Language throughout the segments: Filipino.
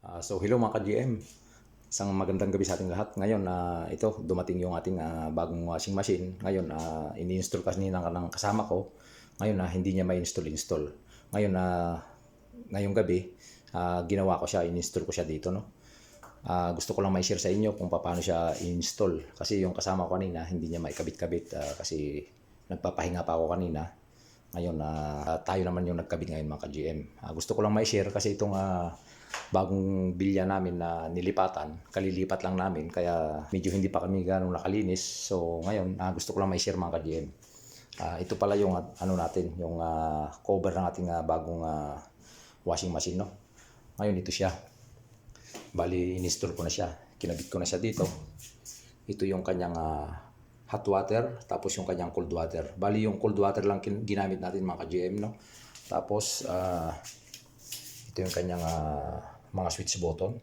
Ah, so hello mga ka-GM. Isang magandang gabi sa ating lahat. Ngayon na ito dumating yung ating ah, bagong washing machine. Ngayon uh, ini-install kasi ng, ng kasama ko. Ngayon na hindi niya ma-install install. Ngayon na ngayong gabi ah, ginawa ko siya, in-install ko siya dito no. Ah, gusto ko lang ma-share sa inyo kung paano siya i-install kasi yung kasama ko kanina hindi niya maikabit-kabit ah, kasi nagpapahinga pa ako kanina. Ngayon na tayo naman yung nagkabit ngayon mga ka-GM. Ah, gusto ko lang ma-share kasi itong ah, bagong bilya namin na nilipatan, kalilipat lang namin kaya medyo hindi pa kami ganong nakalinis. So ngayon, ah, gusto ko lang ma-share mga ka-GM. Ah, ito pala yung ah, ano natin, yung ah, cover ng ating ah, bagong ah, washing machine no. Ngayon ito siya. Bali, in-install ko na siya. Kinabit ko na siya dito. Ito yung kanyang ah, hot water, tapos yung kanyang cold water. Bali, yung cold water lang ginamit natin mga ka-GM, no? Tapos, ah, ito yung kanyang ah, mga switch button.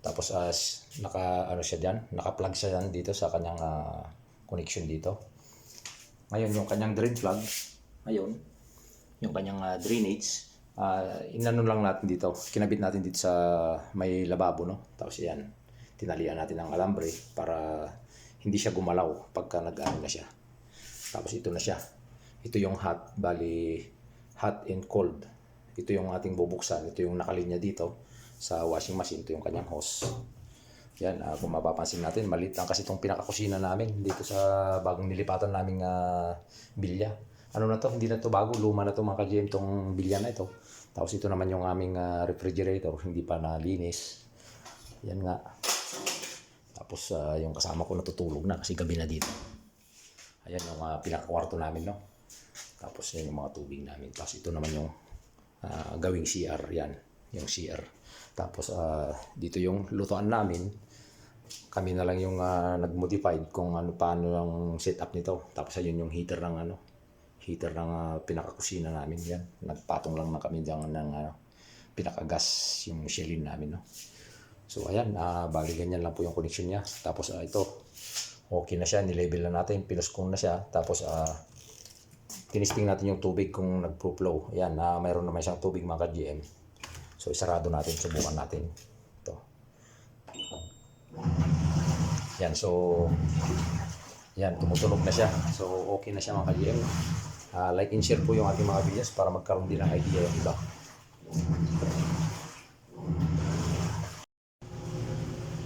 Tapos, as naka, ano siya dyan, naka-plug siya dyan dito sa kanyang ah, connection dito. Ngayon, yung kanyang drain plug, ngayon, yung kanyang ah, drainage, ah inano lang natin dito, kinabit natin dito sa may lababo, no? Tapos yan, tinalian natin ng alambre para hindi siya gumalaw pagka nag-ano na siya. Tapos ito na siya. Ito yung hot, bali hot and cold. Ito yung ating bubuksan. Ito yung nakalinya dito sa washing machine. Ito yung kanyang hose. Yan, ah, kung mapapansin natin, maliit lang kasi itong pinakakusina namin dito sa bagong nilipatan naming ah, bilya. Ano na to? Hindi na to bago. Luma na to mga ka-GM tong bilya na ito. Tapos ito naman yung aming ah, refrigerator. Hindi pa nalinis. Yan nga. Tapos ah, yung kasama ko natutulog na kasi gabi na dito. Ayan yung uh, pinakakwarto namin, no? Tapos yan yung mga tubig namin. Tapos ito naman yung ah, gawing CR. Yan, yung CR. Tapos ah, dito yung lutuan namin. Kami na lang yung ah, nag-modified kung ano paano yung setup nito. Tapos ayun yung heater ng ano, heater ng ah, pinakakusina namin. Yan, nagpatong lang na kami diyan ng ano, pinakagas yung Michelin namin, no? So ayan, ah bali ganyan lang po yung connection niya. Tapos ah, ito, okay na siya, nilevel na natin, pinuskong na siya. Tapos ah tinisting natin yung tubig kung nagpo-flow. Ayan, na mayroon naman siyang tubig mga ka-GM. So isarado natin, subukan natin. Ito. Yan, so yan, tumutunog na siya. So okay na siya mga ka-GM. Ah, like and share po yung ating mga videos para magkaroon din ng idea yung iba.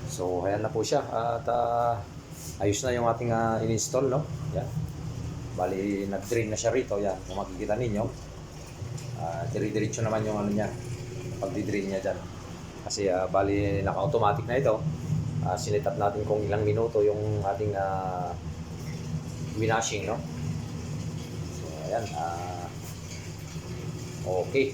So, ayan na po siya. At ah, ayos na yung ating ah, in-install, no? Yan. Bali, nag-drain na siya rito. Yan, kung makikita ninyo. Uh, dire-diretso naman yung ano niya. Pag-drain niya dyan. Kasi, ah, bali, naka-automatic na ito. Uh, sinet up natin kung ilang minuto yung ating uh, winashing, no? So, ayan. ah okay.